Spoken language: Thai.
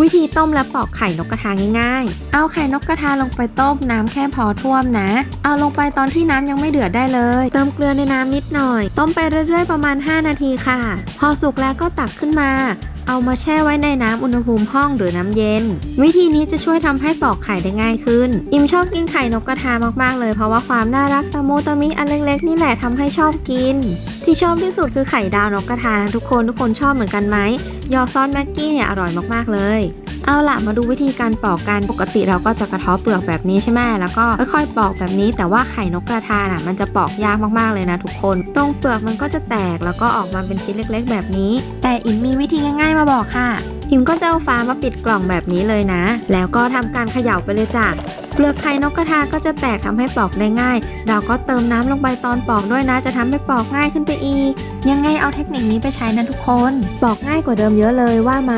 วิธีต้มและปอกไข่นกกระทาง่ายๆ เอาไข่นกกระทาลงไปต้มน้ำแค่พอท่วมนะ เอาลงไปตอนที่น้ำยังไม่เดือดได้เลย เติมเกลือในน้ำนิดหน่อย ต้มไปเรื่อยๆประมาณ 5 นาทีค่ะ พอสุกแล้วก็ตักขึ้นมา เอามาแช่ไว้ในน้ำอุณหภูมิห้องหรือน้ำเย็น วิธีนี้จะช่วยทำให้ปอกไข่ได้ง่ายขึ้น อิมชอบกินไข่นกกระทามากๆเลย เพราะว่าความน่ารักตะมูตะมิอันเล็กๆนี่แหละทำให้ชอบกิน ที่ชอบที่สุดคือไข่ดาวนกกระทานะทุกคนทุกคนชอบเหมือนกันไหมยอซอสแม็กกี้เนี่ยอร่อยมากๆเลยเอาล่ะมาดูวิธีการปอกกันปกติเราก็จะกระเทาะเปลือกแบบนี้ใช่ไหมแล้วก็ค่อยๆปอกแบบนี้ แต่ว่าไข่นกกระทาน่ะมันจะปอกยากมากๆเลยนะทุกคน ตรงเปลือกมันก็จะแตกแล้วก็ออกมาเป็นชิ้นเล็ก ๆ แบบนี้ แต่อิมมีวิธีง่าย ๆ มาบอกค่ะอิมก็จะเอาฟ้ามาปิดกล่องแบบนี้เลยนะ แล้วก็ทำการเขย่าไปเลยจ้ะ เปลือกไข่นกกระทาก็จะแตกทำให้ปอกได้ง่าย เราก็เติมน้ำลงไปตอนปอกด้วยนะ จะทำให้ปอกง่ายขึ้นไปอีก ยังไงเอาเทคนิคนี้ไปใช้นะทุกคน ปอกง่ายกว่าเดิมเยอะเลยว่าไหม